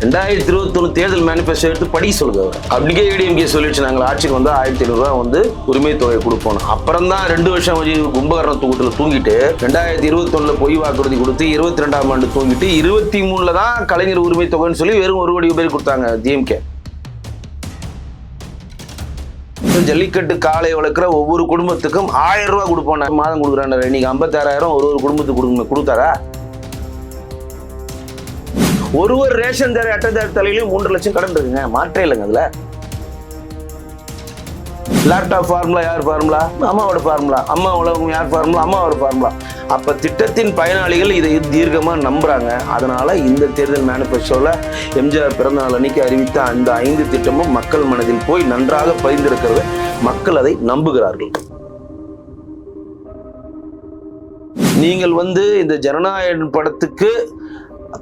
ரெண்டாயிரத்தி இருபத்தொன்னு தேர்தல் மேனிஃபெஸ்டோ எடுத்து படிக்க சொல்லுங்க அவர். அப்படிக்கே ஏடிஎம்கே சொல்லிடுச்சு நாங்கள். ஆட்சிக்கு வந்து ஆயிரத்தி ஐநூறுரூவா வந்து உரிமை தொகை கொடுப்போம் அப்புறம் தான் ரெண்டு வருஷம் வச்சு கும்பகரண தூக்கத்தில் தூங்கிட்டு ரெண்டாயிரத்தி இருபத்தொன்னுல பொய் வாக்குறுதி கொடுத்து இருபத்தி ரெண்டாம் ஆண்டு தூங்கிட்டு இருபத்தி மூணுல தான் கலைஞர் உரிமை தொகைன்னு சொல்லி வெறும் ஒரு கோடி பேர் கொடுத்தாங்க டிஎம்கே ஜல்லிக்கட்டு காலை வளர்க்குற ஒவ்வொரு குடும்பத்துக்கும் ஆயிரம் ரூபாய் கொடுப்போம் மாதம் கொடுக்குறாங்க இன்னைக்கு ஐம்பத்தாறாயிரம் ஒரு ஒரு குடும்பத்துக்கு கொடுங்க. கொடுத்தாரா? ஒரு ஒரு ரேஷன் தர அட்டைதார தலையிலையும் மூன்று லட்சம் கடன் இருக்குங்க. மாற்றே இல்லைங்க அதுல. லேப்டாப் ஃபார்முலா யார் ஃபார்முலா அம்மாவோட ஃபார்முலா அம்மா உலகம் யார் ஃபார்முலா அம்மாவோட ஃபார்முலா அப்ப திட்டத்தின் பயனாளிகள் இதை தீர்க்கமாக நம்புறாங்க. அதனால இந்த தேர்தல் மேனிஃபெஸ்டோல எம்ஜிஆர் பிறந்த நாள் அன்னைக்கு அறிவித்த அந்த ஐந்து திட்டமும் மக்கள் மனதில் போய் நன்றாக பதிந்திருக்கிறது. மக்கள் அதை நம்புகிறார்கள். நீங்கள் வந்து இந்த ஜனநாயக படத்துக்கு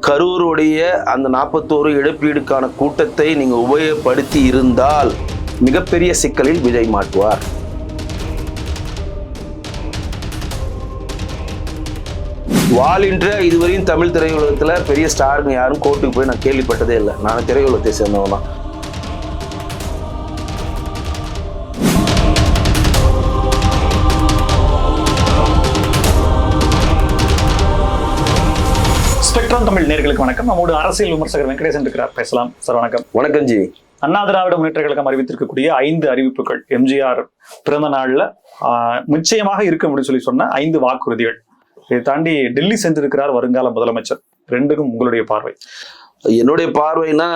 கரூருடைய அந்த நாற்பத்தோரு இழப்பீடுக்கான கூட்டத்தை நீங்கள் உபயோகப்படுத்தி இருந்தால் மிகப்பெரிய சிக்கலில் விஜய் மாட்டுவார். வாலின்ற இதுவரையும் தமிழ் திரையுலகத்தில் பெரிய ஸ்டாருங்க யாரும் கோர்ட்டுக்கு போய் நான் கேள்விப்பட்டதே இல்லை. நான் திரையுலகத்தை சேர்ந்தவன் தான். ஸ்பெக்ட்ரம் தமிழ் நேர்களுக்கு வணக்கம். நம்மோடு அரசியல் விமர்சகர் வெங்கடேசன் இருக்கிறார் பேசலாம். சார் வணக்கம். வணக்கம் ஜி. அண்ணா திராவிட முன்னேற்ற கழகம் அறிவித்திருக்கக்கூடிய ஐந்து அறிவிப்புகள் எம்ஜிஆர் பிறந்த நாள்ல நிச்சயமாக இருக்கும் அப்படின்னு சொல்லி சொன்ன ஐந்து வாக்குறுதிகள். இதை தாண்டி டெல்லி சென்றிருக்கிறார் வருங்கால முதலமைச்சர். ரெண்டுக்கும் உங்களுடைய பார்வை. என்னுடைய பார்வைனா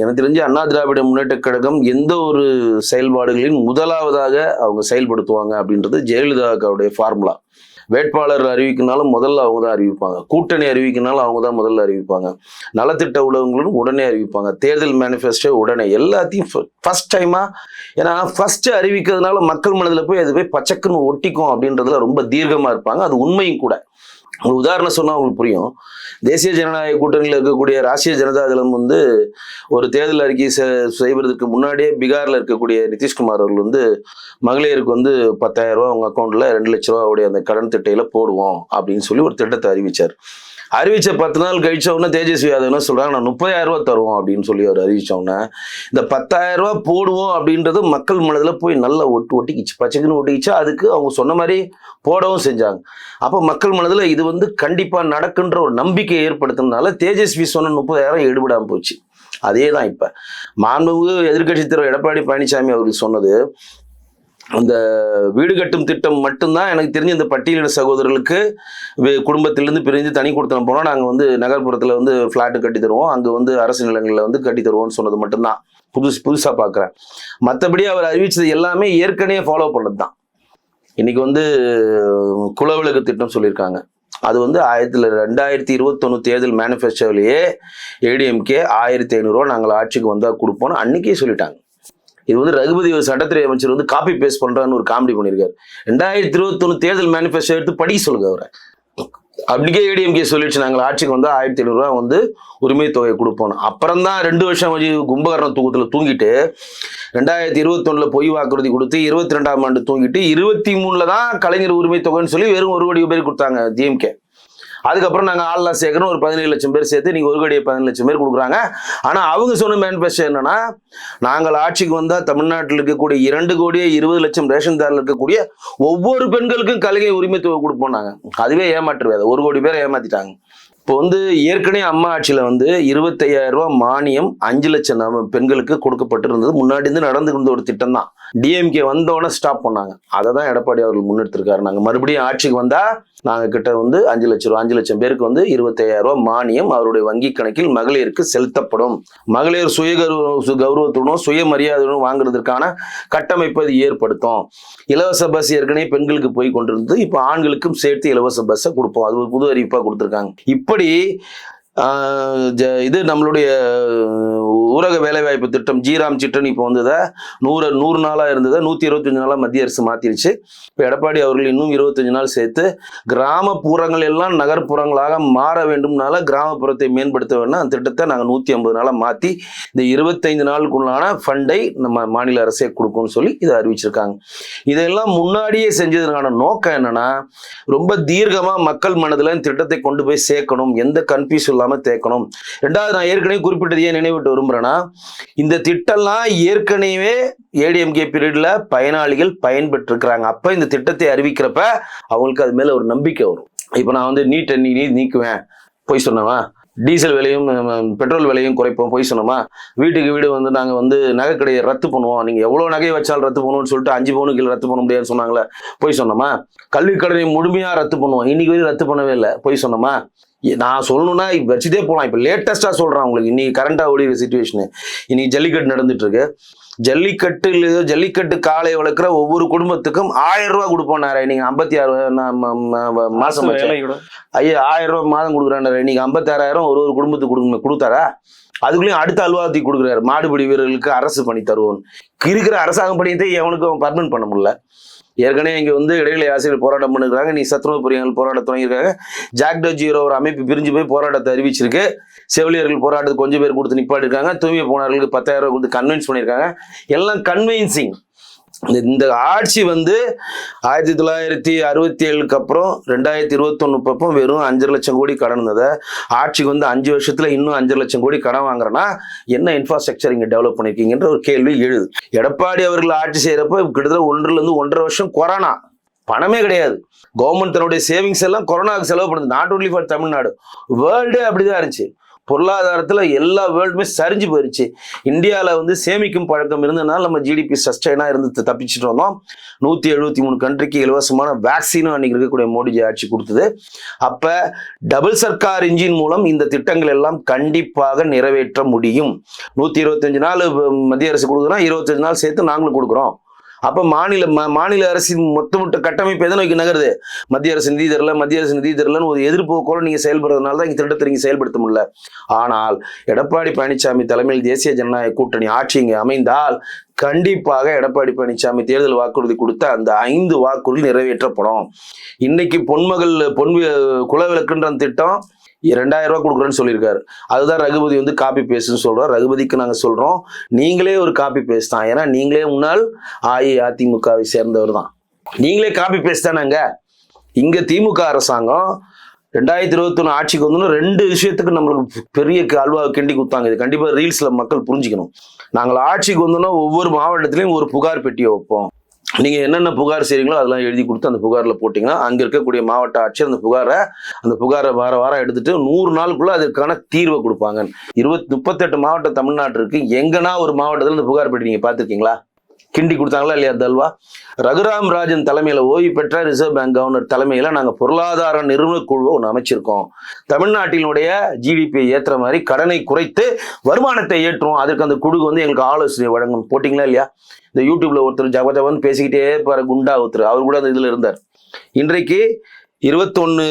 எனக்கு தெரிஞ்சு அண்ணா திராவிட முன்னேற்ற கழகம் எந்த ஒரு செயல்பாடுகளையும் முதலாவதாக அவங்க செயல்படுத்துவாங்க அப்படின்றது ஜெயலலிதாவுடைய ஃபார்முலா. வேட்பாளர் அறிவிக்கனாலும் முதல்ல அவங்க தான் அறிவிப்பாங்க. கூட்டணி அறிவிக்கனாலும் அவங்க தான் முதல்ல அறிவிப்பாங்க. நலத்திட்ட உலகங்களும் உடனே அறிவிப்பாங்க. தேர்தல் மேனிஃபெஸ்டோ உடனே. எல்லாத்தையும் ஃபர்ஸ்ட் டைமா ஏன்னா ஃபர்ஸ்ட் அறிவிக்கிறதுனால மக்கள் மனதில் போய் அது போய் பச்சக்குன்னு ஒட்டிக்கும் அப்படின்றதுல ரொம்ப தீர்க்கமாக இருப்பாங்க. அது உண்மையும் கூட. ஒரு உதாரணம் சொன்னால் உங்களுக்கு புரியும். தேசிய ஜனநாயக கூட்டணியில் இருக்கக்கூடிய ராஷ்டிரிய ஜனதா தளம் வந்து ஒரு தேர்தல் அறிக்கை செ- செய்வதற்கு முன்னாடியே பீகாரில் இருக்கக்கூடிய நிதிஷ்குமார் அவர்கள் வந்து மகளிருக்கு வந்து பத்தாயிரம் ரூபா அவங்க அக்கௌண்ட்டில் ரெண்டு லட்ச ரூபா உடைய அந்த கடன் திட்டையில் போடுவோம் அப்படின்னு சொல்லி ஒரு திட்டத்தை அறிவித்தார் அறிவிச்ச பத்து நாள் கழிச்ச உடனே தேஜஸ்வி யாதவ் என்ன சொல்றாங்க? நான் முப்பதாயிரம் ரூபா தருவோம் அப்படின்னு சொல்லி அவர் அறிவிச்ச உடனே இந்த பத்தாயிரம் ரூபா போடுவோம் அப்படின்றது மக்கள் மனதில் போய் நல்லா ஒட்டு ஒட்டிக்கிச்சு. பச்சைக்குன்னு ஒட்டிக்கிச்சு. அதுக்கு அவங்க சொன்ன மாதிரி போடவும் செஞ்சாங்க. அப்போ மக்கள் மனதில் இது வந்து கண்டிப்பாக நடக்குன்ற ஒரு நம்பிக்கை ஏற்படுத்தினால தேஜஸ்வி சொன்ன முப்பதாயிரம் எடுபடாமல் போச்சு. அதே தான் இப்போ. மாண்புமிகு எதிர்க்கட்சி தலைவர் எடப்பாடி பழனிசாமி அவர்கள் சொன்னது அந்த வீடு கட்டும் திட்டம் மட்டும்தான் எனக்கு தெரிஞ்ச இந்த பட்டியலிட சகோதரர்களுக்கு வே- பிரிஞ்சு தனி கொடுத்தனம் போனால் நாங்கள் வந்து நகர்ப்புறத்தில் வந்து ஃப்ளாட்டு கட்டி தருவோம். அங்கே வந்து அரசு நிலங்களில் வந்து கட்டி தருவோம்னு சொன்னது மட்டும்தான். புதுசு புதுசாக பார்க்குறேன் மற்றபடி அவர் அறிவித்தது எல்லாமே ஏற்கனவே ஃபாலோ பண்ணது தான் இன்னைக்கு வந்து குலவிளக்கு திட்டம் சொல்லியிருக்காங்க. அது வந்து ஆயிரத்தில் ரெண்டாயிரத்தி இருபத்தொன்னு தேர்தல் மேனிஃபெஸ்டோவிலேயே ஏடிஎம்கே ஆயிரத்தி ஐநூறுரூவா நாங்கள் ஆட்சிக்கு வந்தால் கொடுப்போம்னு அன்றைக்கே சொல்லிட்டாங்க. இது வந்து ரகுபதி சட்டத்துறை அமைச்சர் வந்து காப்பி பேஸ்ட் பண்றான்னு ஒரு காமெடி பண்ணியிருக்காரு. ரெண்டாயிரத்தி இருபத்தொன்னு தேர்தல் மேனிஃபெஸ்டோ எடுத்து படிக்க சொல்லுங்க அவரை. அப்படிக்கே ஏடிஎம்கே சொல்லிடுச்சு. நாங்கள் ஆட்சிக்கு வந்து ஆயிரத்தி ஐநூறுரூவா வந்து உரிமை தொகை கொடுப்போம் அப்புறம் தான் ரெண்டு வருஷம் வச்சு கும்பகரண தூக்கத்தில் தூங்கிட்டு ரெண்டாயிரத்தி இருபத்தொன்னில் பொய் வாக்குறுதி கொடுத்து இருபத்தி ரெண்டாம் ஆண்டு தூங்கிட்டு இருபத்தி மூணில் தான் கலைஞர் உரிமை தொகைன்னு சொல்லி வெறும் ஒரு கோடி பேர் கொடுத்தாங்க டிஎம்கே அதுக்கப்புறம் நாங்கள் ஆள்லாம் சேர்க்கணும். ஒரு பதினேழு லட்சம் பேர் சேர்த்து நீங்கள் ஒரு கோடியே பதினேழு லட்சம் பேர் கொடுக்குறாங்க. ஆனால் அவங்க சொன்ன மேனிஃபெஸ்டோ என்னன்னா நாங்கள் ஆட்சிக்கு வந்தால் தமிழ்நாட்டில் இருக்கக்கூடிய இரண்டு கோடியே இருபது லட்சம் ரேஷன் தாரில் இருக்கக்கூடிய ஒவ்வொரு பெண்களுக்கும் கலைஞர் உரிமை தொகை கொடுப்போம் நாங்கள் அதுவே ஏமாற்று ஒரு கோடி பேர் ஏமாத்திட்டாங்க. இப்போ வந்து ஏற்கனவே அம்மா ஆட்சியில் வந்து இருபத்தையாயிரம் ரூபாய் மானியம் அஞ்சு லட்சம் நம்ம பெண்களுக்கு கொடுக்கப்பட்டிருந்தது. முன்னாடி இருந்து நடந்து கொண்ட ஒரு திட்டம் தான் டிஎம்கே வந்தோடனே ஸ்டாப் பண்ணாங்க. அதை தான் எடப்பாடி அவர்கள் முன்னெடுத்திருக்காரு. நாங்கள் மறுபடியும் ஆட்சிக்கு வந்தால் நாங்கள் கிட்ட வந்து அஞ்சு லட்சம் ரூபா அஞ்சு லட்சம் பேருக்கு வந்து இருபத்தையாயிரம் ரூபாய் மானியம் அவருடைய வங்கி கணக்கில் மகளிருக்கு செலுத்தப்படும். மகளிர் சுய சு- கௌரவத்துடனும் சுயமரியாதையுடன் வாங்குறதுக்கான கட்டமைப்பை அது ஏற்படுத்தும். இலவச பஸ் ஏற்கனவே பெண்களுக்கு போய் கொண்டிருந்தது. இப்போ ஆண்களுக்கும் சேர்த்து இலவச பஸ்ஸை கொடுப்போம். அது ஒரு புது அறிவிப்பாக கொடுத்துருக்காங்க. இப்படி இது நம்மளுடைய ஊரக வேலைவாய்ப்பு திட்டம். ஜீராம் சிட்டன் இப்போ வந்ததை நூறு நூறு நாளாக இருந்ததை நூற்றி இருபத்தஞ்சு நாளாக மத்திய அரசு மாற்றிருச்சு இப்போ எடப்பாடி அவர்கள் இன்னும் இருபத்தஞ்சு நாள் சேர்த்து கிராமப்புறங்கள் எல்லாம் நகர்ப்புறங்களாக மாற வேண்டும்னால கிராமப்புறத்தை மேம்படுத்த வேணும் அந்த திட்டத்தை நாங்கள் நூற்றி ஐம்பது நாளாக மாற்றி இந்த இருபத்தைந்து நாளுக்குள்ளான ஃபண்டை நம்ம மாநில அரசே கொடுக்கும்னு சொல்லி இதை அறிவிச்சிருக்காங்க. இதெல்லாம் முன்னாடியே செஞ்சதுக்கான நோக்கம் என்னன்னா ரொம்ப தீர்க்கமாக மக்கள் மனதில் திட்டத்தை கொண்டு போய் சேர்க்கணும். எந்த கன்ஃபியூஸ் இல்லாமல் தேக்கணும். ரெண்டாவது நான் ஏற்கனவே குறிப்பிட்டது ஏன் நினைவிட்டு விரும்புறேன்னா இந்த திட்டம்லாம் ஏற்கனவே ஏடிஎம்கே பீரியட்ல பயனாளிகள் பயன்பெற்றிருக்கிறாங்க. அப்போ இந்த திட்டத்தை அறிவிக்கிறப்ப அவங்களுக்கு அது மேலே ஒரு நம்பிக்கை வரும். இப்போ நான் வந்து நீட் நீ நீ நீக்குவேன். போய் சொன்னவா? டீசல் விலையும் பெட்ரோல் விலையும் குறைப்போம். போய் சொன்னோமா வீட்டுக்கு வீடு வந்து நாங்கள் வந்து நகைக்கடையை ரத்து பண்ணுவோம். நீங்கள் எவ்வளோ நகையை வச்சாலும் ரத்து பண்ணுவோம்னு சொல்லிட்டு அஞ்சு பவுனுக்கு ரத்து பண்ண முடியாதுன்னு சொன்னாங்களே. போய் சொன்னோமா? கல்வி கடனை முழுமையாக ரத்து பண்ணுவோம். இன்னைக்கு வரையும் ரத்து பண்ணவே இல்லை. போய் சொன்னோமா? நான் சொல்லணும்னா இப்ப வச்சுட்டே போகலாம் இப்போ லேட்டஸ்ட்டாக சொல்கிறேன் உங்களுக்கு. இன்னைக்கு கரண்டாக ஒழிகிற சுச்சுவேஷனு இன்னைக்கு ஜல்லிக்கட்டு நடந்துட்டு இருக்கு ஜல்லிக்கட்டு ஜல்லிக்கட்டு காளை வளர்க்குற ஒவ்வொரு குடும்பத்துக்கும் ஆயிரம் ரூபாய் கொடுப்போம் நாரே நீங்க ஐம்பத்தி ஆறு மாசம் ஐயா ஆயிரம் ரூபாய் மாதம் கொடுக்குறாரு இன்னைக்கு ஐம்பத்தாறாயிரம் ஒரு ஒரு குடும்பத்துக்கு கொடுங்க கொடுத்தாரா? அதுக்குள்ளேயும் அடுத்த அலுவலகத்துக்கு கொடுக்குறாரு. மாடுபிடி வீரர்களுக்கு அரசு பண்ணி தருவோம். இருக்கிற அரசாங்கம் பண்ணியதை எவனுக்கும் பர்மனன்ட் பண்ண முடியல. ஏற்கனவே இங்கே வந்து இடைநிலை ஆசிரியர் போராட்டம் பண்ணுறாங்க நீ சத்ருவ பொறியாளர் போராட்டம் தொடங்கியிருக்காங்க. ஜாக்டோ ஜீரோ ஒரு அமைப்பு பிரிஞ்சு போய் போராட்டத்தை அறிவிச்சிருக்கு. செவிலியர்கள் போராட்டத்துக்கு கொஞ்சம் பேர் கொடுத்து நிப்பாட்டிருக்காங்க தூய்மை போனார்களுக்கு பத்தாயிரம் ரூபாய் கொடுத்து கன்வின்ஸ் பண்ணியிருக்காங்க. எல்லாம் கன்வின்சிங் இந்த- ஆட்சி வந்து ஆயிரத்தி தொள்ளாயிரத்தி அறுபத்தி ஏழுக்கு அப்புறம் ரெண்டாயிரத்தி இருபத்தொன்னு பக்கம் வெறும் அஞ்சரை லட்சம் கோடி கடன் இருந்ததை. ஆட்சிக்கு வந்து அஞ்சு வருஷத்துல இன்னும் அஞ்சரை லட்சம் கோடி கடன் வாங்குறேன்னா என்ன இன்ஃப்ராஸ்ட்ரக்சர் இங்க டெவலப் பண்ணிருக்கீங்கன்ற ஒரு கேள்வி எழுது. எடப்பாடி அவர்கள் ஆட்சி செய்யறப்ப கிட்டத்தட்ட ஒன்றுல இருந்து ஒன்றரை வருஷம் கொரோனா. பணமே கிடையாது. கவர்மெண்ட் தன்னுடைய சேவிங்ஸ் எல்லாம் கொரோனாவுக்கு செலவு பண்ணுது. Not only for Tamil Nadu. வேர்ல்டே அப்படிதான் இருந்துச்சு. பொருளாதாரத்தில் எல்லா வேர்ல்டுமே சரிஞ்சு போயிருச்சு. இந்தியாவில் வந்து சேமிக்கும் பழக்கம் இருந்ததுனால நம்ம ஜிடிபி சஸ்டைனாக இருந்து தப்பிச்சுட்டு வந்தோம். நூற்றி எழுபத்தி மூணு கண்ட்ரிக்கு இலவசமான வேக்சினும் அன்னைக்கு இருக்கக்கூடிய மோடிஜி ஆட்சி கொடுத்தது. அப்போ டபுள் சர்க்கார் இன்ஜின் மூலம் இந்த திட்டங்கள் எல்லாம் கண்டிப்பாக நிறைவேற்ற முடியும். நூற்றி இருபத்தஞ்சு நாள் மத்திய அரசு கொடுக்குறோம் இருபத்தஞ்சு நாள் சேர்த்து நாங்களும் கொடுக்குறோம். அப்ப மாநில ம- மாநில அரசின் மொத்தமொத்த கட்டமைப்பு எதை நோக்கி நகருது? மத்திய அரசு நிதி தரல மத்திய அரசு நிதி தரலன்னு ஒரு எதிர்ப்போக்கோட நீங்க செயல்படுறதுனால தான் இங்கே திட்டத்தை நீங்க செயல்படுத்த முடியல. ஆனால் எடப்பாடி பழனிசாமி தலைமையில் தேசிய ஜனநாயக கூட்டணி ஆட்சி இங்கே அமைந்தால் கண்டிப்பாக எடப்பாடி பழனிசாமி தேர்தல் வாக்குறுதி கொடுத்த அந்த ஐந்து வாக்குறுதி நிறைவேற்றப்படும். இன்னைக்கு பொன்மகள் பொன் குலவிளக்குன்ற திட்டம் ரெண்டாயிரம் ரூபா கொடுக்குறேன்னு சொல்லியிருக்காரு. அதுதான் ரகுபதி வந்து காப்பி பேஸ்ட்னு சொல்றோம். ரகுபதிக்கு நாங்கள் சொல்றோம். நீங்களே ஒரு காப்பி பேஸ்ட் தான். ஏன்னா நீங்களே முன்னால் அஇஅதிமுகவை சேர்ந்தவர் தான். நீங்களே காப்பி பேஸ்ட் தானேங்க? இங்க திமுக அரசாங்கம் ரெண்டாயிரத்தி இருபத்தொன்று ஆட்சிக்கு வந்தோன்னா ரெண்டு விஷயத்துக்கு நம்மளுக்கு பெரிய அல்வா கிண்டி கொடுத்தாங்க. இது கண்டிப்பாக ரீல்ஸில் மக்கள் புரிஞ்சுக்கணும். நாங்கள் ஆட்சிக்கு வந்தோம்னா ஒவ்வொரு மாவட்டத்திலையும் ஒரு புகார் பெட்டியை வைப்போம். நீங்கள் என்னென்ன புகார் செய்கிறீங்களோ அதெல்லாம் எழுதி கொடுத்து அந்த புகாரில் போட்டிங்கன்னா அங்கே இருக்கக்கூடிய மாவட்ட ஆட்சியர் அந்த புகாரை அந்த புகாரை வார வாரம் எடுத்துட்டு நூறு நாளுக்குள்ளே அதற்கான தீர்வை கொடுப்பாங்க இருபத்தி முப்பத்தெட்டு மாவட்டம் தமிழ்நாட்டு இருக்குது எங்கன்னா ஒரு மாவட்டத்தில் இந்த புகார் பெட்டி நீங்கள் பார்த்துருக்கீங்களா? கிண்டி கொடுத்தாங்களா இல்லையா தல்வா? ரகுராம் ராஜன் தலைமையில் ஓய்வு பெற்ற ரிசர்வ் பேங்க் கவர்னர் தலைமையில் நாங்கள் பொருளாதார நிறுவன குழுவை ஒன்று அமைச்சிருக்கோம். தமிழ்நாட்டினுடைய ஜிடிபியை ஏற்றுற மாதிரி கடனை குறைத்து வருமானத்தை ஏற்றுவோம். அதுக்கு அந்த குழு வந்து எங்களுக்கு ஆலோசனை வழங்கும் போட்டிங்களா இல்லையா? இந்த யூடியூப்ல ஒருத்தர் ஜப ஜபன்னு பேசிக்கிட்டே இருப்பாரு குண்டா ஒருத்தர். அவர் கூட அந்த இதில் இருந்தார். இன்றைக்கு இருபத்தொன்னு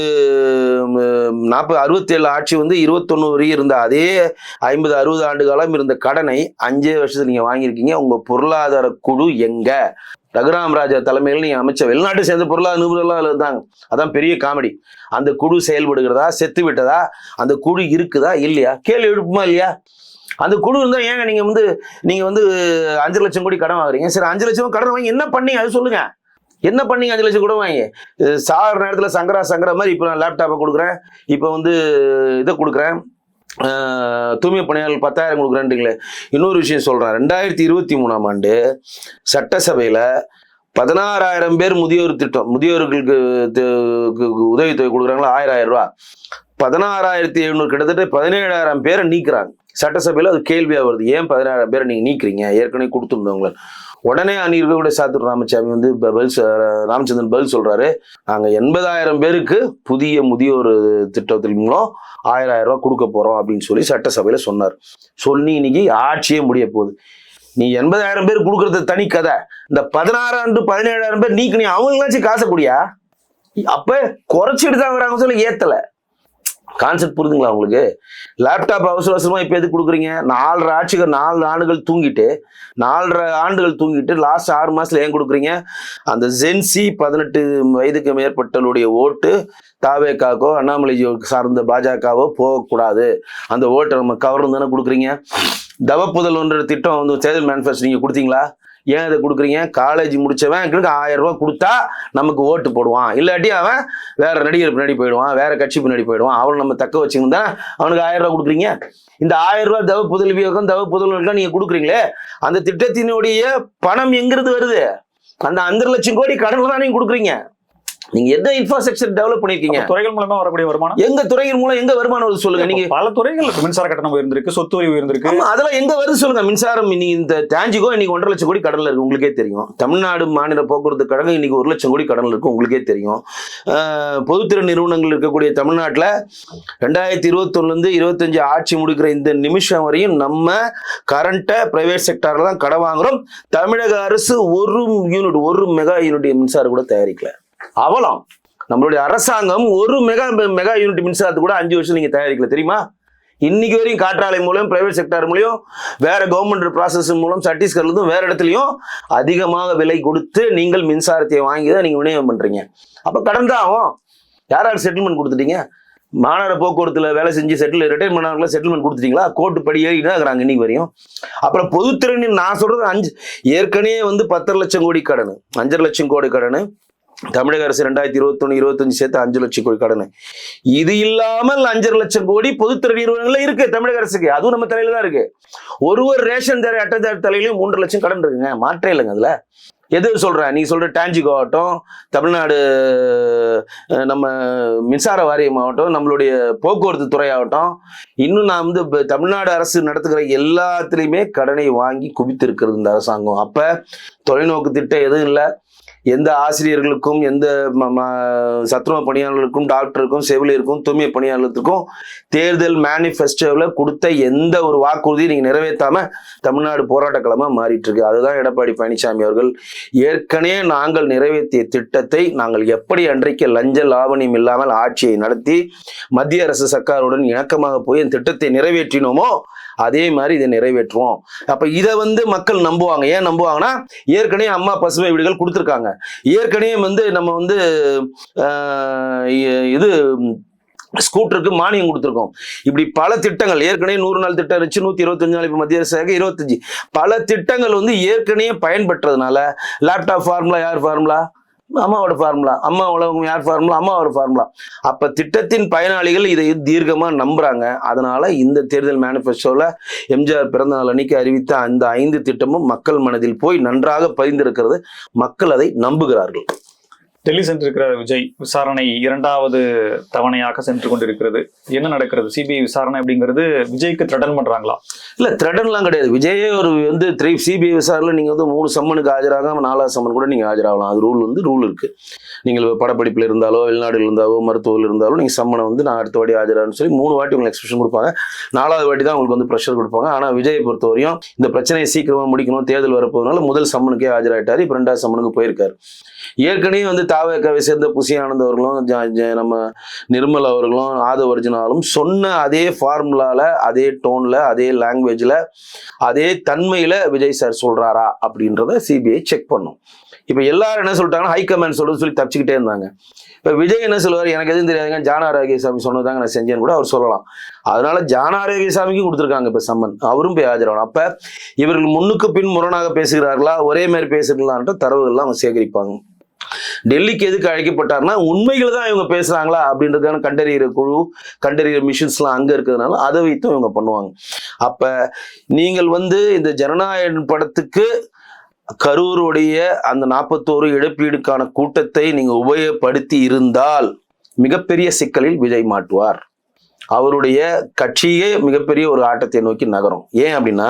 நாற்பது அறுபத்தேழு ஆட்சி வந்து இருபத்தொன்னு வரையும் இருந்த அதே ஐம்பது அறுபது ஆண்டு காலம் இருந்த கடனை அஞ்சே வருஷத்தில் நீங்கள் வாங்கியிருக்கீங்க. உங்கள் பொருளாதார குழு எங்கே? ரகுராம் ராஜா தலைமையில் நீங்கள் அமைச்ச வெளிநாட்டு சேர்ந்த பொருளாதார நிபுணர்லாம் இருந்தாங்க. அதான் பெரிய காமெடி. அந்த குழு செயல்படுகிறதா? செத்து விட்டதா? அந்த குழு இருக்குதா? இல்லையா? கேள்வி எழுப்புமா இல்லையா? அந்த குழு இருந்தால் ஏங்க நீங்கள் வந்து நீங்கள் வந்து அஞ்சு லட்சம் கோடி கடன் வாங்குறீங்க. சரி அஞ்சு லட்சம் கடன் வாங்கி என்ன பண்ணீங்க? அது சொல்லுங்கள் என்ன பண்ணீங்க அஞ்சு லட்சம் கூட வாங்கி? சாகிற நேரத்தில் சங்கரா சங்கரா மாதிரி இப்போ நான் லேப்டாப்பை கொடுக்குறேன். இப்போ வந்து இதை கொடுக்குறேன். தூய்மை பணியாளர் பத்தாயிரம் கொடுக்குறேன்றீங்களே. இன்னொரு விஷயம் சொல்கிறேன் ரெண்டாயிரத்தி இருபத்தி மூணாம் ஆண்டு சட்டசபையில் பதினாறாயிரம் பேர் முதியோர் திட்டம் முதியோர்களுக்கு உதவித்தொகை கொடுக்குறாங்களா? ஆயிரம் ஆயிரம் ரூபா. பதினாறாயிரத்தி எழுநூறு கிட்டத்தட்ட பதினேழாயிரம் பேரை நீக்கிறாங்க. சட்டசபையில் அது கேள்வியாக வருது. ஏன் பதினாயிரம் பேரை நீங்கள் நீக்கிறீங்க? ஏற்கனவே கொடுத்துருந்தவங்களை உடனே அணியிருக்கக்கூடிய சாத்தூர் ராமசாமி வந்து ப- பதில் ராமச்சந்திரன் பதில் சொல்றாரு. நாங்க எண்பதாயிரம் பேருக்கு புதிய முதியோர் திட்டத்தின் மூலம் ஆயிரம் ஆயிரம் ரூபாய் கொடுக்க போறோம் அப்படின்னு சொல்லி சட்டசபையில சொன்னார். சொல்லி இன்னைக்கு ஆட்சியே முடிய போகுது. நீ எண்பதாயிரம் பேர் கொடுக்கறது தனி கதை. இந்த பதினாறாயிரம் டு பதினேழாயிரம் பேர் நீக்கு நீ அவங்களாச்சும் காசை கூடியா? அப்ப குறைச்சிட்டு தான் வராங்க சொல்லி ஏத்தலை. கான்செப்ட் புரிதுங்களா உங்களுக்கு? லேப்டாப் அவசர அவசரமாக இப்போ எதுக்கு கொடுக்குறீங்க? நாலரை ஆட்சிகள் நாலு ஆண்டுகள் தூங்கிட்டு நாலரை ஆண்டுகள் தூங்கிட்டு லாஸ்ட் ஆறு மாதத்தில் ஏன் கொடுக்குறீங்க? அந்த ஜென்சி பதினெட்டு வயதுக்கு மேற்பட்டவருடைய ஓட்டு தாவேக்காக்கோ அண்ணாமலை சார்ந்த பாஜகவோ போகக்கூடாது. அந்த ஓட்டை நம்ம கவர்ந்து தானே கொடுக்குறீங்க தவப்புதல்ன்ற திட்டம் வந்து தேர்தல் மேனிஃபெஸ்டோ நீங்கள் கொடுத்தீங்களா? ஏன் இதை கொடுக்குறீங்க? காலேஜ் முடிச்சவன் எங்களுக்கு ஆயிரம் ரூபா கொடுத்தா நமக்கு ஓட்டு போடுவான். இல்லாட்டி அவன் வேற நடிகர் பின்னாடி போயிடுவான் வேற கட்சி பின்னாடி போயிடுவான். அவனை நம்ம தக்க வச்சுருந்தா அவனுக்கு ஆயிரம் ரூபா கொடுக்குறீங்க? இந்த ஆயிரம் ரூபாய் தவ புதல்வியோகம் தவ புதல்வர்களும் நீங்க கொடுக்குறீங்களே? அந்த திட்டத்தினுடைய பணம் எங்கிருந்து வருது? அந்த அஞ்சரை லட்சம் கோடி கடன்ல தான் நீங்க கொடுக்குறீங்க. நீங்க எந்த இன்ஃப்ராஸ்ட்ரக்சர் டெவலப் பண்ணிருக்கீங்க? துறைகள் மூலமா வரக்கூடிய வருமானம்? எங்க துறையின் மூலம் எங்க வருமானம் வருது சொல்லுங்க நீங்க? பல துறைகள். மின்சார கட்டணம் உயர்ந்திருக்கு சொத்து வரி உயர்ந்திருக்கு. அதெல்லாம் எங்க வருது சொல்லுங்க? மின்சாரம் இன்னைக்கு இந்த டான்ஜிகோ இன்னைக்கு ஒன்றரை லட்சம் கோடி கடன்ல இருக்கு உங்களுக்கே தெரியும். தமிழ்நாடு மாநில போக்குவரத்து கழகம் இன்னைக்கு ஒரு லட்சம் கோடி கடன்ல இருக்கு உங்களுக்கே தெரியும். பொதுத்துறை நிறுவனங்கள் இருக்கக்கூடிய தமிழ்நாட்டுல ரெண்டாயிரத்தி இருபத்தொன்னுல இருந்து இருபத்தஞ்சு ஆட்சி முடிக்கிற இந்த நிமிஷம் வரையும் நம்ம கரண்ட்டை பிரைவேட் செக்டார்ல தான் கடன் வாங்குறோம். தமிழக அரசு ஒரு யூனிட் ஒரு மெகா யூனிட் மின்சாரம் கூட தயாரிக்கல. அவலம். நம்மளுடைய அரசாங்கம் ஒரு மெகா மெகா யூனிட் மின்சாரத்தை கூட அஞ்சு வருஷம் நீங்கள் தயாரிக்கல தெரியுமா? இன்னைக்கு வரையும் காற்றாலை மூலம் பிரைவேட் செக்டார் மூலியம் வேற கவர்மெண்ட் ப்ராசஸ் மூலம் சத்தீஸ்கர்லேருந்தும் வேற இடத்துலையும் அதிகமாக விலை கொடுத்து நீங்கள் மின்சாரத்தை வாங்கி தான் நீங்கள் விநியோகம் பண்ணுறீங்க அப்போ கடன் தான் ஆகும். யார் யார் செட்டில்மெண்ட் கொடுத்துட்டீங்க? மாநகர போக்குவரத்தில் வேலை செஞ்சு செட்டில் ரிட்டையர் பண்ணவங்கள செட்டில்மெண்ட் கொடுத்துட்டீங்களா? கோர்ட்டு படி ஏறி தான் இன்னைக்கு வரையும். அப்புறம் பொதுத்திறன் நான் சொல்றது அஞ்சு ஏற்கனவே வந்து பத்தரை லட்சம் கோடி கடன் அஞ்சரை லட்சம் கோடி கடன். தமிழக அரசு ரெண்டாயிரத்தி இருபத்தொன்னு இருபத்தஞ்சு சேர்த்து அஞ்சு லட்சம் கோடி கடன். இது இல்லாமல் அஞ்சரை லட்சம் கோடி பொதுத்துறை நிறுவனங்கள்ல இருக்கு தமிழக அரசுக்கு. அதுவும் நம்ம தலையில தான் இருக்கு. ஒரு ஒரு ரேஷன் தர அட்டைதார் தலையிலையும் மூன்று லட்சம் கடன் இருக்குங்க. மாற்றே இல்லைங்க அதுல. எது சொல்றேன் நீ சொல்ற டான்ஜிகோ ஆகட்டும் தமிழ்நாடு அஹ், நம்ம மின்சார வாரியம் ஆகட்டும் நம்மளுடைய போக்குவரத்து துறை ஆகட்டும் இன்னும் நான் வந்து தமிழ்நாடு அரசு நடத்துகிற எல்லாத்துலேயுமே கடனை வாங்கி குவித்திருக்கிறது இந்த அரசாங்கம். அப்ப தொலைநோக்கு திட்டம் எதுவும் இல்லை. எந்த ஆசிரியர்களுக்கும் எந்த ம- பணியாளர்களுக்கும் டாக்டருக்கும் செவிலியருக்கும் தூய்மை பணியாளர்களுக்கும் தேர்தல் மேனிஃபெஸ்டோவில் கொடுத்த எந்த ஒரு வாக்குறுதியும் நீங்கள் நிறைவேற்றாமல் தமிழ்நாடு போராட்டக்களமா மாறிட்டு இருக்கு அதுதான் எடப்பாடி பழனிசாமி அவர்கள் ஏற்கனவே நாங்கள் நிறைவேற்றிய திட்டத்தை நாங்கள் எப்படி அன்றைக்கு லஞ்ச லாவணியம் இல்லாமல் ஆட்சியை நடத்தி மத்திய அரசு சர்க்காருடன் இணக்கமாக போய் என் திட்டத்தை நிறைவேற்றினோமோ அதே மாதிரி இதை நிறைவேற்றுவோம். அப்போ இதை வந்து மக்கள் நம்புவாங்க. ஏன் நம்புவாங்கன்னா ஏற்கனவே அம்மா பசுமை வீடுகள் கொடுத்துருக்காங்க. ஏற்கனவே வந்து நம்ம வந்து இது ஸ்கூட்டருக்கு மானியம் கொடுத்துருக்கோம். இப்படி பல திட்டங்கள் ஏற்கனவே நூறு நாள் திட்டம் இருந்துச்சு நூற்றி இருபத்தஞ்சு நாள் இப்போ மத்திய அரசாக இருபத்தஞ்சு. பல திட்டங்கள் வந்து ஏற்கனவே பயன்பெற்றதுனால லேப்டாப் ஃபார்முலா யார் ஃபார்முலா அம்மாவோட ஃபார்முலா அம்மா உலகம் யார் ஃபார்முலா அம்மாவோட ஃபார்முலா அப்ப திட்டத்தின் பயனாளிகள் இதை தீர்க்கமாக நம்புறாங்க. அதனால இந்த தேர்தல் மேனிஃபெஸ்டோல எம்ஜிஆர் பிறந்த நாள் அன்னைக்கு அறிவித்த அந்த ஐந்து திட்டமும் மக்கள் மனதில் போய் நன்றாக பதிந்திருக்கிறது. மக்கள் அதை நம்புகிறார்கள். டெல்லி சென்றிருக்கிறார் விஜய். விசாரணை இரண்டாவது தவணையாக சென்று கொண்டிருக்கிறது. என்ன நடக்கிறது? சிபிஐ விசாரணை அப்படிங்கிறது விஜய்க்கு த்ரெட்டன் பண்றாங்களா? இல்ல த்ரெடன்லாம் கிடையாது. விஜயே ஒரு வந்து த்ரீ சிபிஐ விசாரணை நீங்க வந்து மூணு சம்மனுக்கு ஆஜராகாம நாலாவது சம்மன் கூட நீங்க ஆஜராகலாம். அது ரூல் வந்து ரூல் இருக்கு. நீங்கள் படப்பிடிப்பில் இருந்தாலோ வெளிநாடுல இருந்தாலோ மருத்துவத்தில் இருந்தாலோ நீங்க சம்மனை வந்து நான் அடுத்த வாட்டி ஆஜரானு சொல்லி மூணு வாட்டி உங்களுக்கு எக்ஸ்பிரஷன் கொடுப்பாங்க. நாலாவது வாட்டி தான் உங்களுக்கு வந்து ப்ரெஷர் கொடுப்பாங்க. ஆனா விஜயை பொறுத்தவரையும் இந்த பிரச்சனையை சீக்கிரமா முடிக்கணும் தேர்தல் வரப்போதுனால முதல் சம்மனுக்கே ஆஜராயிட்டாரு. இப்ப ரெண்டாவது சம்மனுக்கு போயிருக்காரு. ஏற்கனவே வந்து தாவேக்காவை சேர்ந்த புசி ஆனந்த் அவர்களும் நம்ம நிர்மல் அவர்களும் ஆதவ அர்ஜுனாலும் சொன்ன அதே ஃபார்முலாவில் அதே டோன்ல அதே லாங்குவேஜ்ல அதே தன்மையில விஜய் சார் சொல்றாரா அப்படின்றத சிபிஐ செக் பண்ணும். இப்போ எல்லாரும் என்ன சொல்லிட்டாங்கன்னா ஹைகமாண்ட் சொல்றது சொல்லி தப்பிச்சுக்கிட்டே இருந்தாங்க. இப்போ விஜய் என்ன சொல்லுவார்? எனக்கு எதுவும் தெரியாதுங்க. ஜான ஆரோக்கியசாமி சொன்னதாங்க நான் செஞ்சேன்னு கூட அவர் சொல்லலாம். அதனால ஜான ஆரோக்கியசாமிக்கும் கொடுத்துருக்காங்க இப்போ சம்மன். அவரும் போய் ஆஜராகணும். அப்ப இவர்கள் முன்னுக்கு பின் முரணாக பேசுகிறார்களா? ஒரே மாதிரி பேசுகிறான்ற தரவுகள்லாம் அவங்க சேகரிப்பாங்க. டெல்லிக்கு எதுக்கு அழைக்கப்பட்டார்னா உண்மைகளை தான் இவங்க பேசுறாங்களா அப்படின்றதுக்கான கண்டறிகிற குழு கண்டறிகிற மிஷின்ஸ்லாம் அங்கே இருக்கிறதுனால அதை வைத்தும் இவங்க பண்ணுவாங்க. அப்ப நீங்கள் வந்து இந்த ஜனநாயக படத்துக்கு கரூருடைய அந்த நாற்பத்தோரு இழப்பீடுக்கான கூட்டத்தை நீங்க உபயோகப்படுத்தி இருந்தால் மிகப்பெரிய சிக்கலில் விஜய் மாட்டுவார். அவருடைய கட்சியே மிகப்பெரிய ஒரு ஆட்டத்தை நோக்கி நகரும். ஏன் அப்படின்னா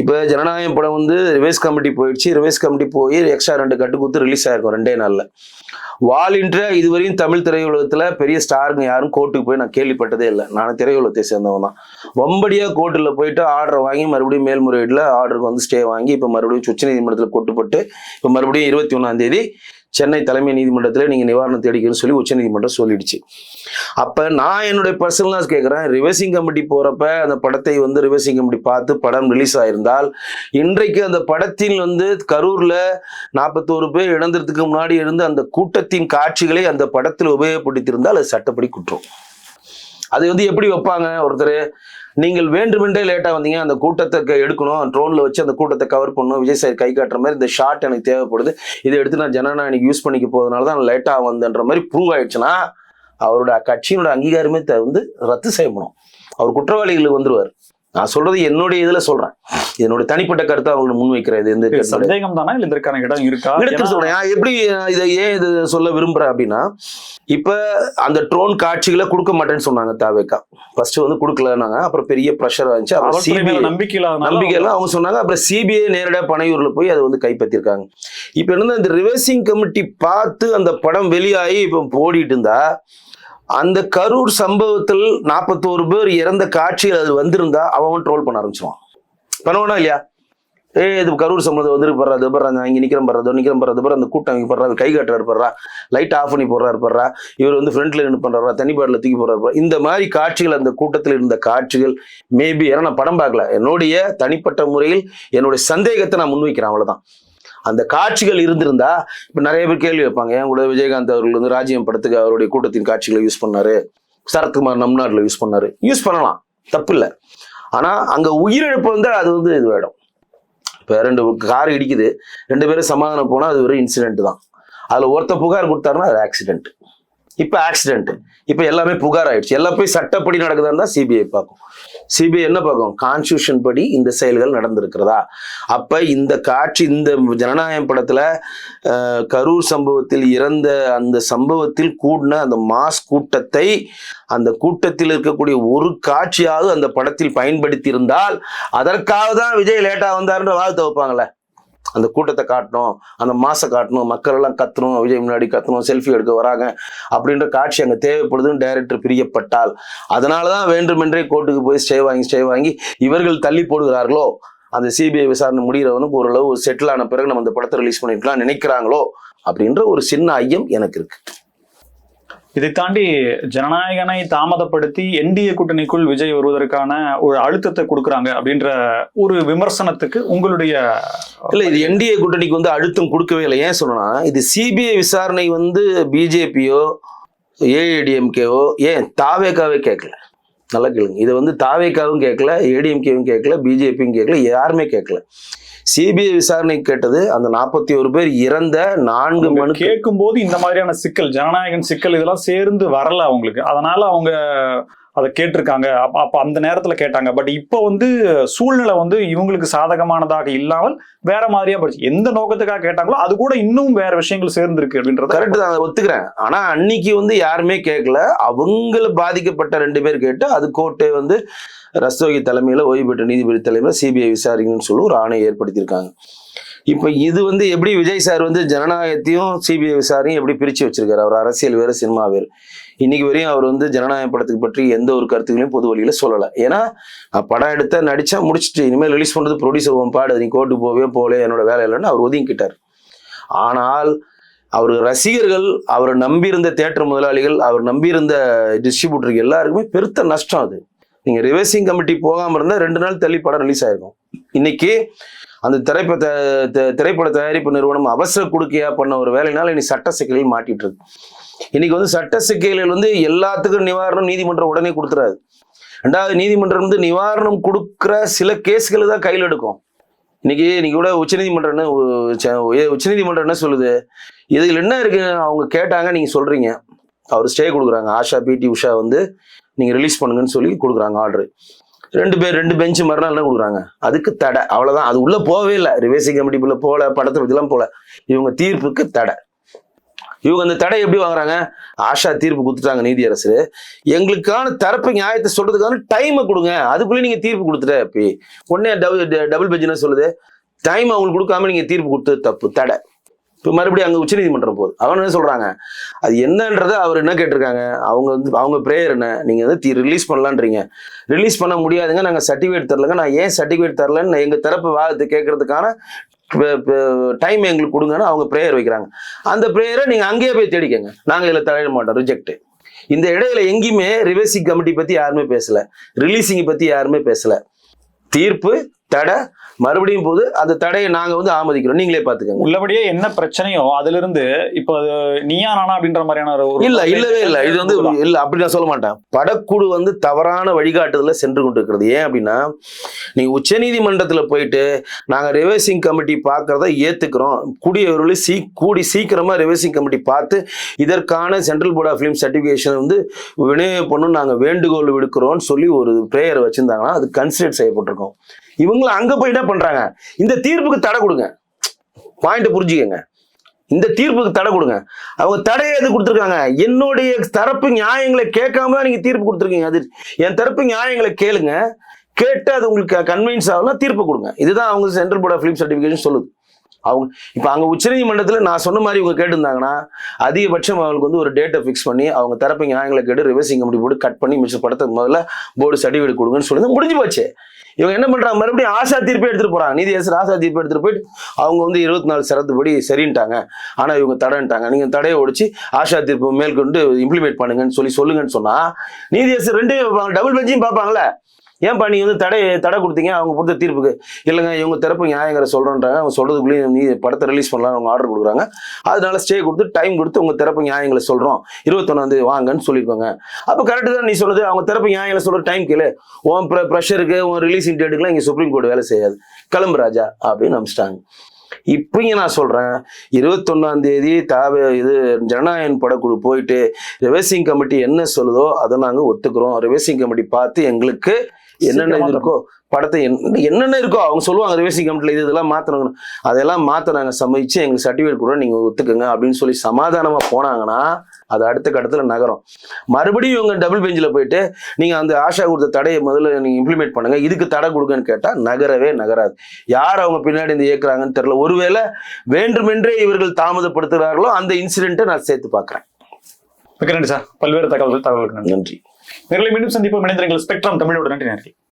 இப்போ ஜனநாயகம் படம் வந்து ரிவைஸ் கமிட்டி போயிடுச்சு. ரிவைஸ் கமிட்டி போய் எக்ஸ்ட்ரா ரெண்டு கட்டு கொடுத்து ரிலீஸ் ஆயிருக்கும் ரெண்டே நாளில். வாலின்ற இதுவரையும் தமிழ் திரையுலகத்தில் பெரிய ஸ்டாருங்க யாரும் கோர்ட்டுக்கு போய் நான் கேள்விப்பட்டதே இல்லை. நான் திரையுலகத்தை சேர்ந்தவன் தான். வம்படியாக கோர்ட்டில் போயிட்டு ஆர்டர் வாங்கி மறுபடியும் மேல்முறையீடுல ஆர்டருக்கு வந்து ஸ்டே வாங்கி இப்போ மறுபடியும் உச்ச நீதிமன்றத்தில் கொட்டுப்பட்டு இப்போ மறுபடியும் இருபத்தி ஒன்றாம் தேதி சென்னை தலைமை நீதிமன்றத்தில் நீங்கள் நிவாரணம் தேடிக்கணும்னு சொல்லி உச்சநீதிமன்றம் சொல்லிடுச்சு. அப்போ நான் என்னுடைய பர்சனலாக கேட்குறேன் ரிவர்சிங் கமிட்டி போகிறப்ப அந்த படத்தை வந்து ரிவர்சிங் கமிட்டி பார்த்து படம் ரிலீஸ் ஆயிருந்தால் இன்றைக்கு அந்த படத்தில் வந்து கரூரில் நாற்பத்தோரு பேர் இழந்ததுக்கு முன்னாடி இருந்த அந்த கூட்டத்தின் காட்சிகளை அந்த படத்தில் உபயோகப்படுத்தியிருந்தால் அது சட்டப்படி குற்றம். அது வந்து எப்படி வைப்பாங்க ஒருத்தர்? நீங்கள் வேண்டுமென்றே லேட்டாக வந்தீங்க அந்த கூட்டத்தை க- எடுக்கணும் ட்ரோனில் வச்சு அந்த கூட்டத்தை கவர் பண்ணணும் விஜய் சார் கை காட்டுற மாதிரி இந்த ஷாட் எனக்கு தேவைப்படுது. இதை எடுத்து நான் ஜனநாயகம் யூஸ் பண்ணிக்க போகிறதுனால தான் லேட்டாக வந்தேன்ற மாதிரி ப்ரூவ் ஆயிடுச்சுன்னா அவரோட கட்சியினோட அங்கீகாரமே த- வந்து ரத்து செய்யப்படும். அவர் குற்றவாளிகளுக்கு வந்துருவார். நான் சொல்றது என்னுடைய இதுல சொல்றேன். என்னுடைய தனிப்பட்ட கருத்தை எந்த இது கருத்து? சந்தேகம் தானா இல்ல இதற்கான இடம் இருக்கா? எடுத்து சொல்றேன். எப்படி இதை ஏன் இது சொல்ல விரும்புறேன் அப்படின்னா இப்ப அந்த ட்ரோன் காட்சிகளை கொடுக்க மாட்டேன்னு சொன்னாங்க தாவேக்கா. ஃபர்ஸ்ட் வந்து கொடுக்கலன்னாங்க அப்புறம் பெரிய ப்ரெஷர் வந்துச்சு அப்புறம் சிபிஐ நம்பிக்கை இல்லாதனால நம்பிக்கை எல்லாம் அவங்க சொன்னாங்க. அப்புறம் சிபிஐ நேரடியாக பனையூர்ல போய் அதை வந்து கைப்பற்றிருக்காங்க. இப்ப என்ன இந்த ரிவர்சிங் கமிட்டி பார்த்து அந்த படம் வெளியாகி இப்போ ஓடிட்டு இருந்தா அந்த கரூர் சம்பவத்தில் நாற்பத்தோரு பேர் இறந்த காட்சிகள் அது வந்திருந்தா அவன் ட்ரோல் பண்ண ஆரம்பிச்சிருவான். பண்ணுவானா இல்லையா? ஏ இது கரூர் சம்பந்தம் வந்துருக்கு படுறா இது படுறா இங்கே நிற்கிறேன் நிக்கிறேன் படுறா இதோ அந்த கூட்டம் இங்கே படுறா கை காட்டுறாரு படுறா லைட் ஆஃப் பண்ணி போடுறாரு படுறா இவர் வந்து ஃப்ரண்ட்ல நின்று பண்ணுறா தனி பாட்டில் தூக்கி போடுறாரு இந்த மாதிரி காட்சிகள் அந்த கூட்டத்தில் இருந்த காட்சிகள் மேபி ஏன்னா நான் படம் பார்க்கல. என்னுடைய தனிப்பட்ட முறையில் என்னுடைய சந்தேகத்தை நான் முன்வைக்கிறேன் அவ்வளோதான் அந்த காட்சிகள் இருந்திருந்தா இப்போ நிறைய பேர் கேள்வி வைப்பாங்க ஏன் கூட விஜயகாந்த் அவர்கள் வந்து ராஜ்யம் படத்துக்கு அவருடைய கூட்டத்தின் காட்சிகளை யூஸ் பண்ணாரு? சரத்குமார் நம் நாட்டில் யூஸ் பண்ணாரு. யூஸ் பண்ணலாம் தப்பு இல்லை ஆனால் அங்கே உயிரிழப்பு வந்து அது வந்து இது வேடும் இப்போ ரெண்டு கார் இடிக்குது ரெண்டு பேரும் சமாதானம் போனால் அது ஒரு இன்சிடென்ட் தான். அதில் ஒருத்த புகார் கொடுத்தாருன்னா அது ஆக்சிடென்ட் இப்போ ஆக்சிடென்ட் இப்போ எல்லாமே புகார் ஆயிடுச்சு. எல்லாம் போய் சட்டப்படி நடக்குதான்னு தான் சிபிஐ பார்க்கும். சிபிஐ என்ன பார்க்கும்? கான்ஸ்டியூஷன் படி இந்த செயல்கள் நடந்திருக்கிறதா? அப்ப இந்த காட்சி இந்த ஜனநாயகம் படத்துல கரூர் சம்பவத்தில் இறந்த அந்த சம்பவத்தில் கூடின அந்த மாஸ் கூட்டத்தை அந்த கூட்டத்தில் இருக்கக்கூடிய ஒரு காட்சியாவது அந்த படத்தில் பயன்படுத்தி இருந்தால் அதற்காக தான் விஜய் லேட்டா வந்தாருன்ற வாழ்த்து வைப்பாங்களே அந்த கூட்டத்தை காட்டணும் அந்த மாசை காட்டணும் மக்கள் எல்லாம் கத்தணும் விஜய் முன்னாடி கத்தணும் செல்ஃபி எடுக்க வராங்க அப்படின்ற காட்சி அங்கே தேவைப்படுதுன்னு டைரக்டர் பிரியப்பட்டால். அதனாலதான் வேண்டுமென்றே கோர்ட்டுக்கு போய் ஸ்டே வாங்கி ஸ்டே வாங்கி இவர்கள் தள்ளி போடுகிறார்களோ? அந்த சிபிஐ விசாரணை முடிகிறவனுக்கு ஓரளவு செட்டில் ஆன பிறகு நம்ம இந்த படத்தை ரிலீஸ் பண்ணிருக்கலாம் நினைக்கிறாங்களோ? அப்படின்ற ஒரு சின்ன ஐயம் எனக்கு இருக்குது இதை தாண்டி ஜனநாயகனை தாமதப்படுத்தி என்டிஏ கூட்டணிக்குள் விஜய் வருவதற்கான ஒரு அழுத்தத்தை கொடுக்குறாங்க அப்படின்ற ஒரு விமர்சனத்துக்கு உங்களுடைய இல்லை இது என்டிஏ கூட்டணிக்கு வந்து அழுத்தம் கொடுக்கவே இல்லை. ஏன் சொல்லணும்னா இது சிபிஐ விசாரணை வந்து பிஜேபியோ ஏஐடிஎம்கேவோ ஏன் தாவேக்காவே கேட்கல? நல்லா கேளுங்க. இதை வந்து தாவேக்காவும் கேட்கல ஏடிஎம்கேவும் கேட்கல பிஜேபியும் கேட்கல யாருமே கேட்கல. சிபிஐ விசாரணை கேட்டது அந்த நாற்பத்தி ஒரு பேர் இறந்த நான்கு மனு கேட்கும் போது இந்த மாதிரியான சிக்கல் ஜனநாயகன் சிக்கல் இதெல்லாம் சேர்ந்து வரல அவங்களுக்கு. அதனால அவங்க அதை கேட்டிருக்காங்க. அப்ப அப்ப அந்த நேரத்துல கேட்டாங்க. பட் இப்போ வந்து சூழ்நிலை வந்து இவங்களுக்கு சாதகமானதாக இல்லாமல் வேற மாதிரியா போச்சு. எந்த நோக்கத்துக்காக கேட்டாங்களோ அது கூட இன்னும் வேற விஷயங்கள் சேர்ந்திருக்கு அப்படின்றத கரெக்ட் தான். அதை ஒத்துக்கிறேன். ஆனா அன்னைக்கு வந்து யாருமே கேட்கல. அவங்கள பாதிக்கப்பட்ட ரெண்டு பேர் கேட்டு அது கோர்ட்டே வந்து ரஸ்தோகி தலைமையில ஓய்வு பெற்ற நீதிபதி தலைமையில சிபிஐ விசாரிங்கன்னு சொல்லி ஒரு ஆணையை ஏற்படுத்தியிருக்காங்க. இப்போ இது வந்து எப்படி விஜய் சார் வந்து ஜனநாயகத்தையும் சிபிஐ விசாரையும் எப்படி பிரிச்சு வச்சிருக்காரு? அவர் அரசியல் வேறு சினிமா வேறு. இன்னைக்கு வரையும் அவர் வந்து ஜனநாயக படத்துக்கு பற்றி எந்த ஒரு கருத்துக்களையும் பொது வழியில சொல்லலை. ஏன்னா படம் எடுத்த நடிச்சா முடிச்சுட்டு இனிமேல் ரிலீஸ் பண்றது ப்ரொடியூசர் உன் பாடு நீ கோர்ட்டு போவே போலே என்னோட வேலை இல்லைன்னு அவர் ஒதுங்கிக்கிட்டார் ஆனால் அவர் ரசிகர்கள் அவரை நம்பியிருந்த தேட்டர் முதலாளிகள் அவர் நம்பியிருந்த டிஸ்ட்ரிபியூட்டருக்கு எல்லாருக்குமே பெருத்த நஷ்டம் அது. நீங்க ரிவர்சிங் கமிட்டி போகாம இருந்தா ரெண்டு நாள் தள்ளி படம் ரிலீஸ் ஆயிருக்கும். இன்னைக்கு அந்த திரைப்பட த- திரைப்பட தயாரிப்பு நிறுவனம் அவசர கொடுக்கையா பண்ண ஒரு வேலையினால இனி சட்ட சிக்கலில் மாட்டிட்டு இருக்கு. இன்னைக்கு வந்து சட்ட சிக்கல்கள் வந்து எல்லாத்துக்கும் நிவாரணம் நீதிமன்றம் உடனே கொடுத்துறாது ரெண்டாவது நீதிமன்றம் வந்து நிவாரணம் கொடுக்குற சில கேஸ்களை தான் கையில் எடுக்கும். இன்னைக்கு இன்னைக்கு கூட உச்சநீதிமன்றம் என்ன உச்சநீதிமன்றம் என்ன சொல்லுது? இதில் என்ன இருக்கு? அவங்க கேட்டாங்க நீங்க சொல்றீங்க. அவர் ஸ்டே கொடுக்குறாங்க. ஆஷா பிடி உஷா வந்து நீங்க ரிலீஸ் பண்ணுங்கன்னு சொல்லி கொடுக்குறாங்க ஆர்டர் ரெண்டு பேர் ரெண்டு பெஞ்ச் மறுநாள் என்ன கொடுக்குறாங்க? அதுக்கு தடை. அவ்வளவுதான். அது உள்ள போகவே இல்லை. ரிவேசிங் கமிட்டிக்குள்ள போல படத்தை இதெல்லாம் போல இவங்க தீர்ப்புக்கு தடை. இவங்க அந்த தடை எப்படி வாங்குறாங்க? ஆஷா தீர்ப்பு கொடுத்துட்டாங்க நீதியரசர். எங்களுக்கான தரப்பு நியாயத்தை சொல்றதுக்கான டைமை கொடுங்க. அதுக்குள்ளே நீங்க தீர்ப்பு கொடுத்துட்ட அப்படி உடனே டபுள் டபுள் பெஞ்ச் என்ன சொல்லுது? டைம் அவங்களுக்கு கொடுக்காம நீங்க தீர்ப்பு கொடுத்தது தப்பு. தடை. இப்போ மறுபடியும் அங்கே உச்சநீதிமன்றம் போகுது. அவன் என்ன சொல்கிறாங்க அது என்னன்றதை அவர் என்ன கேட்டிருக்காங்க? அவங்க வந்து அவங்க ப்ரேயர் என்ன? நீங்கள் வந்து ரிலீஸ் பண்ணலான்றீங்க. ரிலீஸ் பண்ண முடியாதுங்க. நாங்கள் சர்டிஃபிகேட் தரலங்க. நான் ஏன் சர்டிஃபிகேட் தரலன்னு எங்கள் தரப்பு வாதத்தை கேட்கறதுக்கான டைம் எங்களுக்கு கொடுங்கன்னு அவங்க ப்ரேயர் வைக்கிறாங்க. அந்த ப்ரேயரை நீங்கள் அங்கேயே போய் தேடிக்கங்க. நாங்கள் இதில் தலையிட மாட்டோம். ரிஜெக்ட் இந்த இடையில எங்கேயுமே ரிவர்சிங் கமிட்டி பற்றி யாருமே பேசலை. ரிலீஸிங்கை பற்றி யாருமே பேசலை. தீர்ப்பு தடை மறுபடியும் போது அந்த தடையை நாங்கள் வந்து ஆமதிக்கிறோம். நீங்களே பார்த்துக்கங்க உள்ளபடியே என்ன பிரச்சனையோ அதுல இருந்து இப்போ நீயா நானா அப்படின்ற மாதிரியான ஒரு- இல்ல இல்லவே இல்ல. இது வந்து இல்ல அப்படி நான் சொல்ல மாட்டேன். படக்குழு வந்து தவறான வழிகாட்டுதல சென்று கொண்டு இருக்கிறது ஏன் அப்படின்னா நீங்க உச்சநீதிமன்றத்துல போயிட்டு நாங்க ரிவர்சிங் கமிட்டி பார்க்கறத ஏத்துக்கிறோம். கூடியவர்களே சீ கூடி சீக்கிரமா ரிவர்சிங் கமிட்டி பார்த்து இதற்கான Central Board of Film Certification வந்து விநியோகம் பண்ணணும் நாங்க வேண்டுகோள் விடுக்கிறோம்னு சொல்லி ஒரு பிரேயர் வச்சிருந்தாங்கன்னா அது கன்சிடர் செய்யப்பட்டிருக்கும். இவங்களும் அங்கே போய் என்ன பண்ணுறாங்க இந்த தீர்ப்புக்கு தடை கொடுங்க. பாயிண்ட் புரிஞ்சுக்கங்க. இந்த தீர்ப்புக்கு தடை கொடுங்க. அவங்க தடையை எது கொடுத்துருக்காங்க? என்னுடைய தரப்பு நியாயங்களை கேட்காம தான் நீங்கள் தீர்ப்பு கொடுத்துருக்கீங்க. அது என் தரப்பு நியாயங்களை கேளுங்க. கேட்டு அது உங்களுக்கு கன்வின்ஸ் ஆகலாம் தீர்ப்பு கொடுங்க. இதுதான் அவங்க Central Board of Film Certification சொல்லுது. அவங்க இப்போ அங்கே உச்சநீதிமன்றத்தில் நான் சொன்ன மாதிரி இவங்க கேட்டிருந்தாங்கன்னா அதிகபட்சம் அவங்களுக்கு வந்து ஒரு டேட்டை ஃபிக்ஸ் பண்ணி அவங்க தரப்பு நியாயங்களை கேட்டு ரிவர்சிங் கமிட்டி போட்டு கட் பண்ணி மிச்ச படத்துக்கு முதல்ல போர்டு சர்டிஃபிகேட் கொடுங்கன்னு சொல்லி முடிஞ்சு போச்சு. இவங்க என்ன பண்ணுறாங்க மறுபடியும் ஆசா தீர்ப்பு எடுத்துகிட்டு போறாங்க. நீதியரசர் ஆசா தீர்ப்பு எடுத்துகிட்டு போயிட்டு அவங்க வந்து இருபத்தி நாலு சரத்துப்படி சரின்ட்டாங்க. ஆனால் இவங்க தடன்ட்டாங்க. நீங்கள் தடையை ஒடிச்சு ஆஷா தீர்ப்பு மேற்கொண்டு இம்ப்ளிமெண்ட் பண்ணுங்கன்னு சொல்லி சொல்லுங்கன்னு சொன்னால் நீதியரசர் ரெண்டு டபுள் பெஞ்சையும் பார்ப்பாங்களே ஏன்பா நீ வந்து தடை தடை கொடுத்தீங்க? அவங்க கொடுத்த தீர்ப்புக்கு. இல்லைங்க இவங்க தரப்பு நியாயங்கிற சொல்கிறேன்றாங்க அவங்க சொல்கிறதுக்குள்ளேயே நீ படத்தை ரிலீஸ் பண்ணலாம் அவங்க ஆர்டர் கொடுக்குறாங்க. அதனால ஸ்டே கொடுத்து டைம் கொடுத்து உங்கள் தரப்பு நியாயங்களை சொல்கிறோம் இருபத்தொன்னாம் தேதி வாங்கன்னு சொல்லியிருப்பாங்க அப்போ கரெக்டு தான் நீ சொல்லுது அவங்க தரப்பு நியாயங்களை சொல்கிற டைம் கேளு. உன் ப்ரெஷருக்கு உன் ரிலீஸிங் டேட்டுக்குலாம் இங்கே சுப்ரீம் கோர்ட் வேலை செய்யாது. கிளம்பு ராஜா அப்படின்னு அமிச்சிட்டாங்க இப்பயும் நான் சொல்கிறேன் இருபத்தொன்னாம் தேதி தாவ இது ஜனநாயகன் படக்குழு போயிட்டு ரிவர்சிங் கமிட்டி என்ன சொல்லுதோ அதை நாங்கள் ஒத்துக்கிறோம். ரிவர்சிங் கமிட்டி பார்த்து எங்களுக்கு என்னென்ன இது இருக்கோ படத்தை என்ன- என்னென்ன இருக்கோ அவங்க சொல்லுவாங்க ரிவர்சிங் கமிட்டியில் இது இதெல்லாம் மாற்றணும் அதெல்லாம் மாற்ற நாங்கள் சம்மதிச்சு எங்களுக்கு சர்டிஃபிகேட் கூட நீங்கள் ஒத்துக்குங்க அப்படின்னு சொல்லி சமாதானமாக போனாங்கன்னா அது அடுத்த கட்டத்தில் நகரும். மறுபடியும் இவங்க டபுள் பெஞ்சில் போயிட்டு நீங்கள் அந்த ஆஷா கொடுத்த தடையை முதல்ல நீங்கள் இம்ப்ளிமெண்ட் பண்ணுங்க இதுக்கு தடை கொடுங்கன்னு கேட்டால் நகரவே நகராது. யார் அவங்க பின்னாடி இந்த இயக்குறாங்கன்னு தெரியல. ஒருவேளை வேண்டுமென்றே இவர்கள் தாமதப்படுத்துகிறார்களோ அந்த இன்சிடென்ட்டை நான் சேர்த்து பார்க்குறேன். மிக்க நன்றி சார். பல்வேறு தகவல்கள் தகவல்கள். நன்றி. நேர்களை மீண்டும் சந்திப்போம். இணைந்திருங்கள். ஸ்பெக்ட்ரம் தமிழோட நன்றி நன்றி